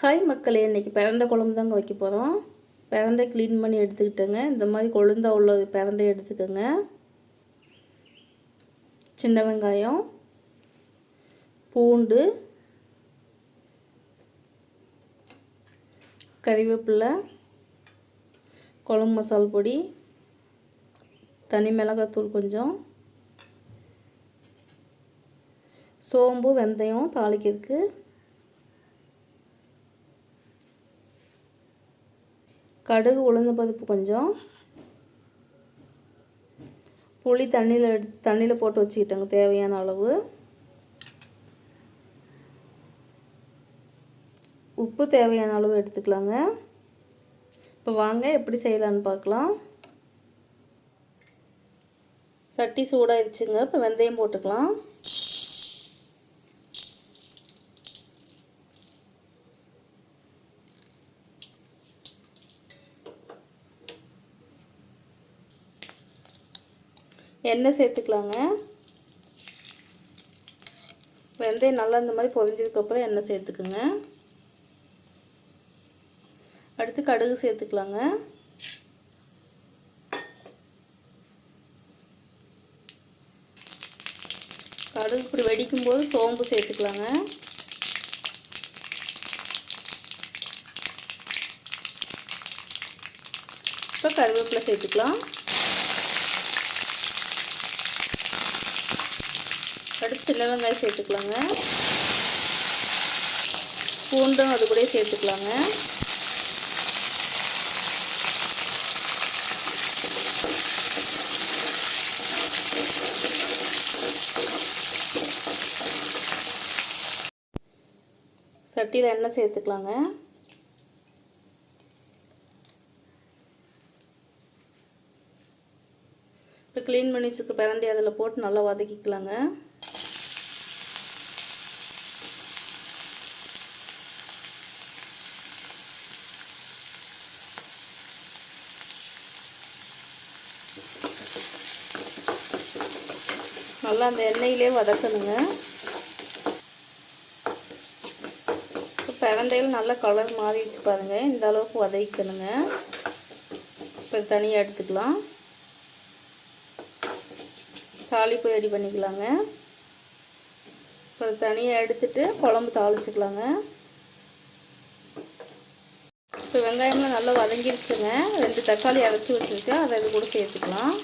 Hi மக்களே இன்றைக்கி பிறந்த குழம்பு தாங்க வைக்க போகிறோம் பிறந்த க்ளீன் பண்ணி எடுத்துக்கிட்டேங்க. இந்த மாதிரி கொழுந்தா உள்ள பிறந்த எடுத்துக்கோங்க. சின்ன வெங்காயம் பூண்டு கறிவேப்பிலை குழம்பு மசால் பொடி தனி மிளகாத்தூள் கொஞ்சம் சோம்பு வெந்தயம் தாளிக்கிறதுக்கு கடுகு உளுந்து பருப்பு கொஞ்சம். புளி தண்ணியில் எடுத்து தண்ணியில் போட்டு வச்சுக்கிட்டேங்க தேவையான அளவு. உப்பு தேவையான அளவு எடுத்துக்கலாங்க. இப்போ வாங்க எப்படி செய்யலான்னு பார்க்கலாம். சட்டி சூடாகிடுச்சுங்க இப்போ வெந்தயம் போட்டுக்கலாம். எண்ணெய் சேர்த்துக்கலாங்க. வெந்தயம் நல்லா இந்த மாதிரி பொரிஞ்சதுக்கப்புறம் எண்ணெய் சேர்த்துக்குங்க. அடுத்து கடுகு சேர்த்துக்கலாங்க. கடுகு இப்படி வெடிக்கும் போது சோம்பு சேர்த்துக்கலாங்க. இப்போ கருவேப்பிலை சேர்த்துக்கலாம். அடுத்து சின்ன வெங்காயம் சேர்த்துக்கலாங்க. பூண்டும் அது கூட சேர்த்துக்கலாங்க. சட்டியில் எண்ணெய் சேர்த்துக்கலாங்க. இப்போ க்ளீன் பண்ணி வச்சுக்க பிறண்டி அதில் போட்டு நல்லா வதக்கிக்கலாங்க. நல்லா அந்த எண்ணெயிலே வதக்கணுங்க. பிரண்டையில் நல்லா கலர் மாறிடுச்சு பாருங்கள் இந்த அளவுக்கு வதக்கணுங்க இப்போ தனியாக எடுத்துக்கலாம். தாளிப்பு ரெடி பண்ணிக்கலாங்க. இப்போ தனியாக எடுத்துட்டு குழம்பு தாளிச்சுக்கலாங்க. இப்போ வெங்காயம்லாம் நல்லா வதங்கிருச்சுங்க. ரெண்டு தக்காளி அரைச்சி வச்சுருக்கேன். அதை இது கூட சேர்த்துக்கலாம்.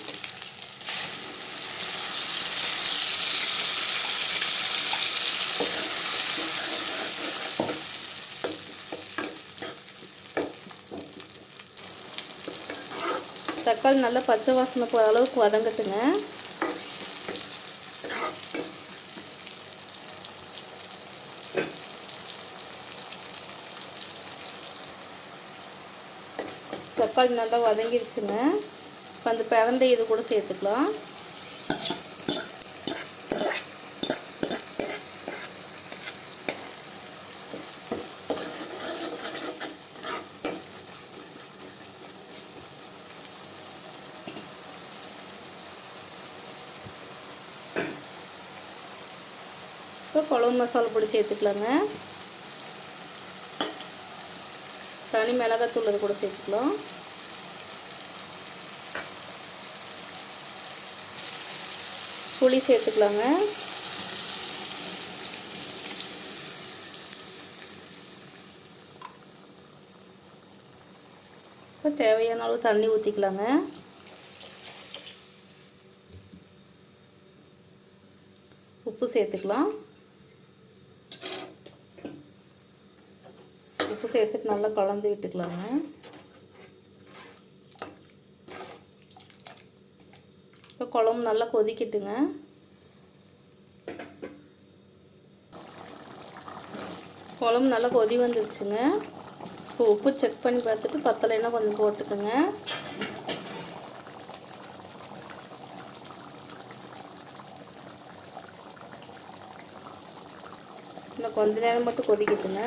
தக்காளி நல்லா பச்சை வாசனை போகிற அளவுக்கு வதங்கட்டுங்க. தக்காளி நல்லா வதங்கிருச்சுங்க. இப்போ அந்த பிறந்த இது கூட சேர்த்துக்கலாம். இப்போ குழம்பு மசாலா பொடி சேர்த்துக்கலாங்க. தனி மிளகாத்தூள் அது கூட சேர்த்துக்கலாம். புளி சேர்த்துக்கலாங்க. இப்போ தேவையான அளவு தண்ணி ஊற்றிக்கலாங்க உப்பு சேர்த்துக்கலாம். சேர்த்துட்டு நல்லா கலந்து விட்டுக்கலாங்க. இப்போ குழம்பு நல்லா கொதிக்கட்டுங்க. குழம்பு நல்லா கொதி வந்துருச்சுங்க. இப்போ உப்பு செக் பண்ணி பார்த்துட்டு பத்தலைன்னா கொஞ்சம் போட்டுக்கோங்க. இன்னும் கொஞ்ச நேரம் மட்டும் கொதிக்கட்டுங்க.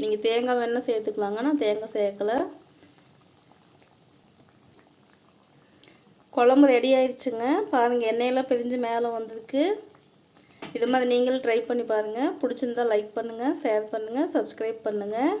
நீங்கள் தேங்காய் வேணால் சேர்த்துக்கலாங்க. நான் தேங்காய் சேர்க்கலை. குழம்பு ரெடி ஆயிடுச்சுங்க. பாருங்கள் எண்ணெயெல்லாம் பிரிஞ்சு மேலே வந்திருக்கு. இது மாதிரி நீங்களும் ட்ரை பண்ணி பாருங்கள் பிடிச்சிருந்தா லைக் பண்ணுங்கள் ஷேர் பண்ணுங்கள் சப்ஸ்கிரைப் பண்ணுங்கள்